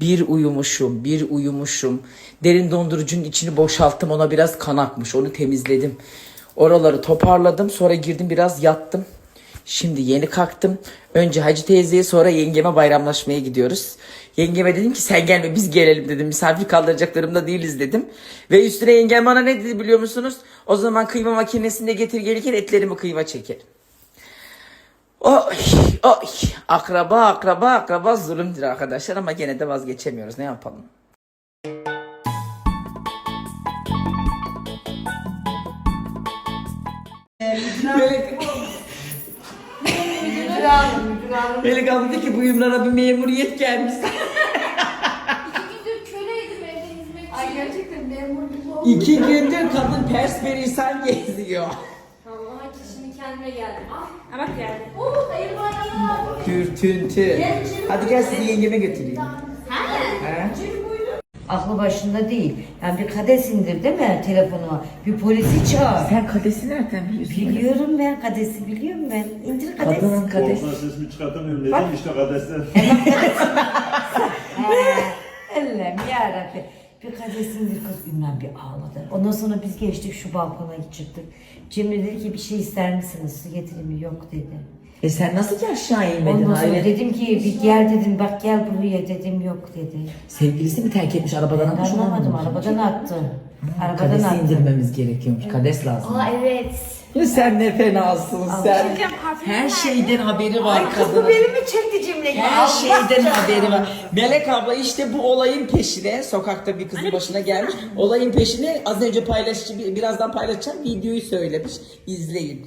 Bir uyumuşum, bir uyumuşum. Derin dondurucunun içini boşalttım. Ona biraz kan akmış. Onu temizledim. Oraları toparladım. Sonra girdim biraz yattım. Şimdi yeni kalktım. Önce Hacı teyzeye sonra yengeme bayramlaşmaya gidiyoruz. Yengeme dedim ki sen gelme biz gelelim dedim. Misafir kaldıracaklarımda değiliz dedim. Ve üstüne yengem bana ne dedi biliyor musunuz? O zaman kıyma makinesinde getir gelirken etlerimi kıyma çekerim. Oy, oy. Akraba, akraba, akraba zulümdür arkadaşlar ama gene de vazgeçemiyoruz. Ne yapalım? Melek, Melek abla dedi ki bu Ümran'a bir memuriyet gelmiş. İki gündür köleydim evde hizmetçi. Ay gerçekten memur gibi oldu. İki gündür kadın pers perişan geziyor. Allah ki şimdi kendime geldim. Ah Ha bak geldi. oh hayır bayramlar. Dürtüntü. Hadi gel sizi yengeme götüreyim. Ha? He? Aklı başında değil. Yani bir kades indir değil mi telefonuma? Bir polisi çağır. Sen kadesi nereden biliyorsun? Biliyorum ben kadesi biliyorum ben. İndir kades. Kadının kadesi. Korkma sesimi çıkartamıyorum dedim işte kadesler. Ellem yarabbim. Bir kades indir kız Ümran bir ağladı. Ondan sonra biz geçtik şu balkona çıktık. Cemre dedi ki bir şey ister misiniz? Su getireyim mi? Yok dedi. E sen nasıl ki aşağı inmedin Ondan sonra Hayret? dedim ki bir gel dedim bak gel buraya dedim yok dedi. Sevgilisi mi terk etmiş arabadan Ben atmış anlamadım anlamadım. arabadan attı. Arabadan Kadesi attı. indirmemiz gerekiyormuş. Kades lazım. Aa evet. Ya sen ne fenasın sen. Her şeyden haberi var kadının. mi çekti Cemre? Her şeyden haberi var. Melek abla işte bu olayın peşine sokakta bir kızın başına gelmiş. Olayın peşine az önce paylaş birazdan paylaşacağım videoyu söylemiş. İzleyin.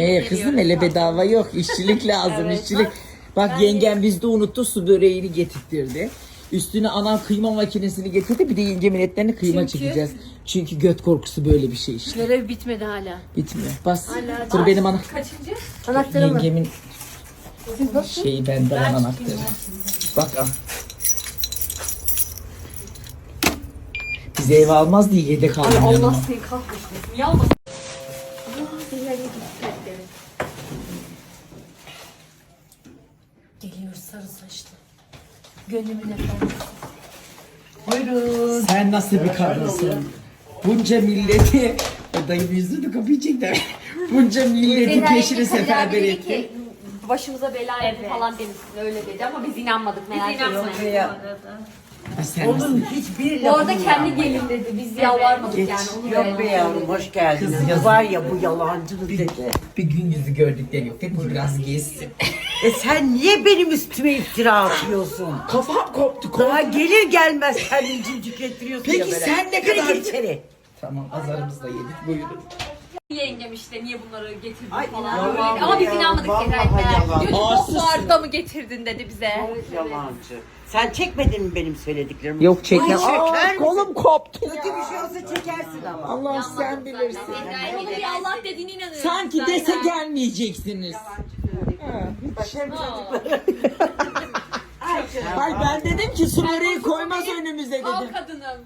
Ee kızım hele bedava yok. İşçilik lazım işçilik. Bak yengem bizde unuttu su böreğini getirtirdi. Üstüne anam kıyma makinesini getirdi. Bir de yengemin etlerini kıyma çekeceğiz. Çünkü göt korkusu böyle bir şey işte. Görev bitmedi hala. Bitmiyor. Bas. Dur benim ana. Kaçıncı? Anahtarı mı? Yengemin şeyi bende lan anahtarı. Bak al. Bize ev almaz diye yedek aldım yanıma. Allah seni. Yalma. Geliyor Gönlümün efendisi. Buyurun. Sen nasıl bir kadınsın? Bunca milleti, o dayım yüzünü kapıyı çekti. Bunca milleti peşine seferber etti. başımıza bela yaptı falan demişsin öyle dedi ama biz inanmadık merak etme. Sen nasıl? hiçbir Bu arada kendi gelin dedi biz yalvarmadık Geç. yani onu Yok be yavrum hoş geldiniz. Kız. Var ya bu yalancı Bir, dedi. bir gün yüzü gördükleri yok. Ki biraz gezsin. E sen niye benim üstüme iftira atıyorsun? Kafam koptu Daha koptu. gelir gelmez kendini cimcik ettiriyorsun Peki ya böyle. sen ne Yürü kadar- gir içeri. Tamam azarımızı da yedik buyurun. Yengem işte niye bunları getirdin Ay, falan. Ama biz ya, inanmadık vallahi yalan. Diyor ki Arsızsın. bu fuarda mı getirdin dedi bize. Yalancı. Sen çekmedin mi benim söylediklerimi? Yok çekme. Ay, çeker Aa, misin? kolum koptu Kötü bir şey olsa çekersin ama. Allah sen bilirsin. Ama bir Allah dediğine inanıyorum. Sanki zaten. dese gelmeyeceksiniz. 你把线拽 Ay ben dedim ki su böreği koymaz önümüze Al dedim. kadınım.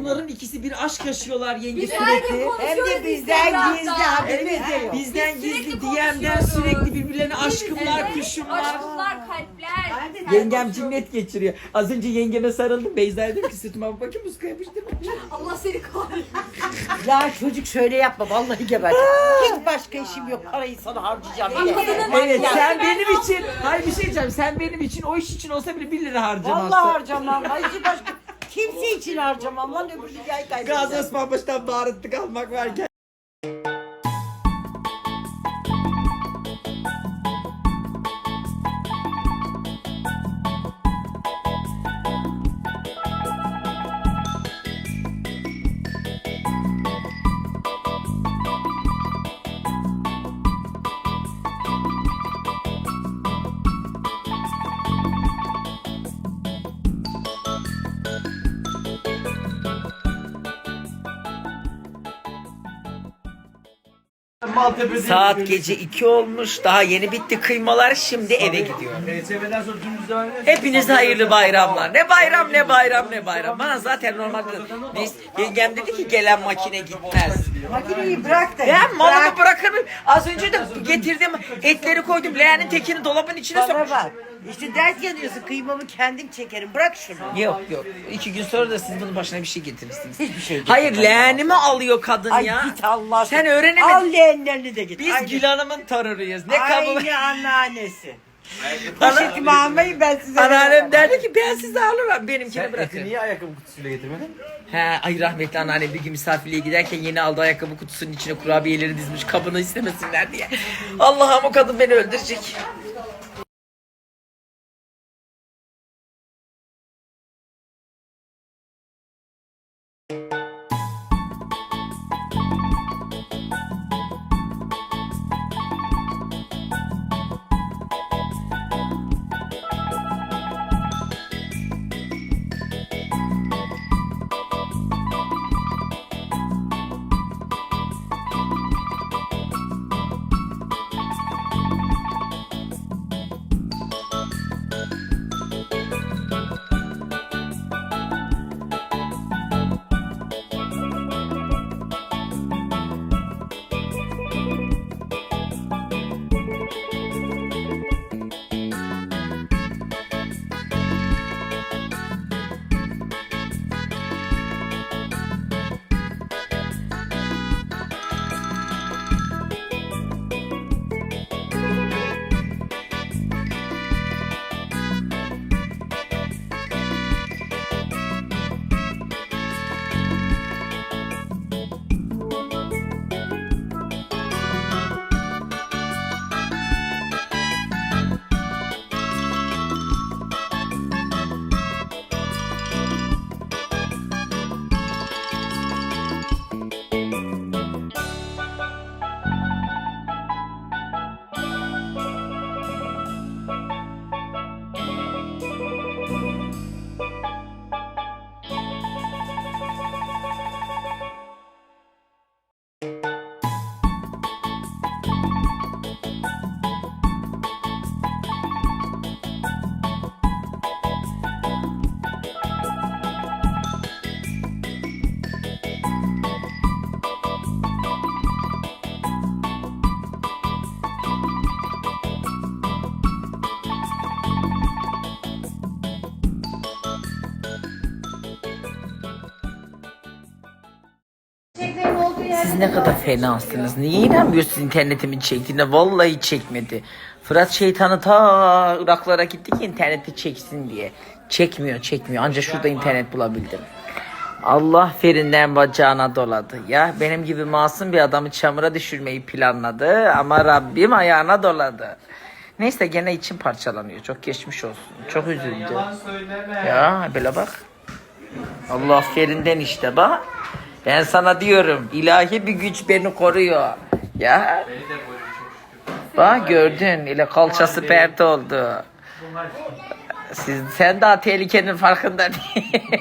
Bunların ikisi bir aşk yaşıyorlar yenge Biz her gün sürekli. Hem de bizden Instagram'da. gizli haberimiz de yok. Bizden Biz gizli DM'den konuşuyoruz. sürekli birbirlerine aşkımlar, kuşumlar. Aşklar, kalpler. Yengem cinnet geçiriyor. Az önce yengeme sarıldım. Beyza dedim ki sırtıma bakayım muska yapıştırma. Allah seni kahretsin. Ya çocuk şöyle yapma vallahi geber. Hiç başka işim yok. Parayı sana harcayacağım. diye. Evet sen benim için. Hayır bir şey diyeceğim. Sen benim için o iş için olsa bile 1 lira harcamazsın. Vallahi harcamam. Hiç başka kimse için harcamam lan öbür dünyayı Gazi kaybedeceğim. Osman Paşa'dan baharatlık almak varken. Saat gece 2 olmuş. Daha yeni bitti kıymalar. Şimdi eve gidiyor. TSM'den sonra dümdüz devam eder. Hepinize hayırlı bayramlar. Ne bayram ne bayram ne bayram. Bana zaten normalde biz yengem dedi ki gelen makine gitmez. Makineyi bırak da. Ben malımı bırak. bırakır mıyım? Az önce de getirdim etleri koydum. Leğenin tekini dolabın içine Bana sokmuş. bak. İşte dert yanıyorsun kıymamı kendim çekerim. Bırak şunu. Yok yok. İki gün sonra da siz bunun başına bir şey getirirsiniz. Hiçbir şey Hayır getirmem. leğenimi alıyor kadın Ay ya. git Allah Sen öğrenemedin. Al leğenlerini de git. Biz Aynı- Gül Hanım'ın torunuyuz. Ne kabul. Aynı anneannesi. Poşetimi almayı ben size Anneannem veremem. derdi ki ben sizi alırım benimkini bırakın. niye ayakkabı kutusuyla getirmedin? He, ay rahmetli anneannem bir gün misafirliğe giderken yeni aldığı ayakkabı kutusunun içine kurabiyeleri dizmiş kabını istemesinler diye. Allah'ım o kadın beni öldürecek. Siz ne kadar fenasınız. Niye inanmıyorsunuz internetimin çektiğine? Vallahi çekmedi. Fırat şeytanı ta Iraklara gitti ki interneti çeksin diye. Çekmiyor çekmiyor. Ancak şurada internet bulabildim. Allah ferinden bacağına doladı. Ya benim gibi masum bir adamı çamura düşürmeyi planladı ama Rabbim ayağına doladı. Neyse gene içim parçalanıyor. Çok geçmiş olsun. Çok üzüldü. Ya böyle bak. Allah ferinden işte bak. Ben sana diyorum ilahi bir güç beni koruyor. Ya. Bak gördün ile kalçası pert oldu. Siz, sen daha tehlikenin farkında değil.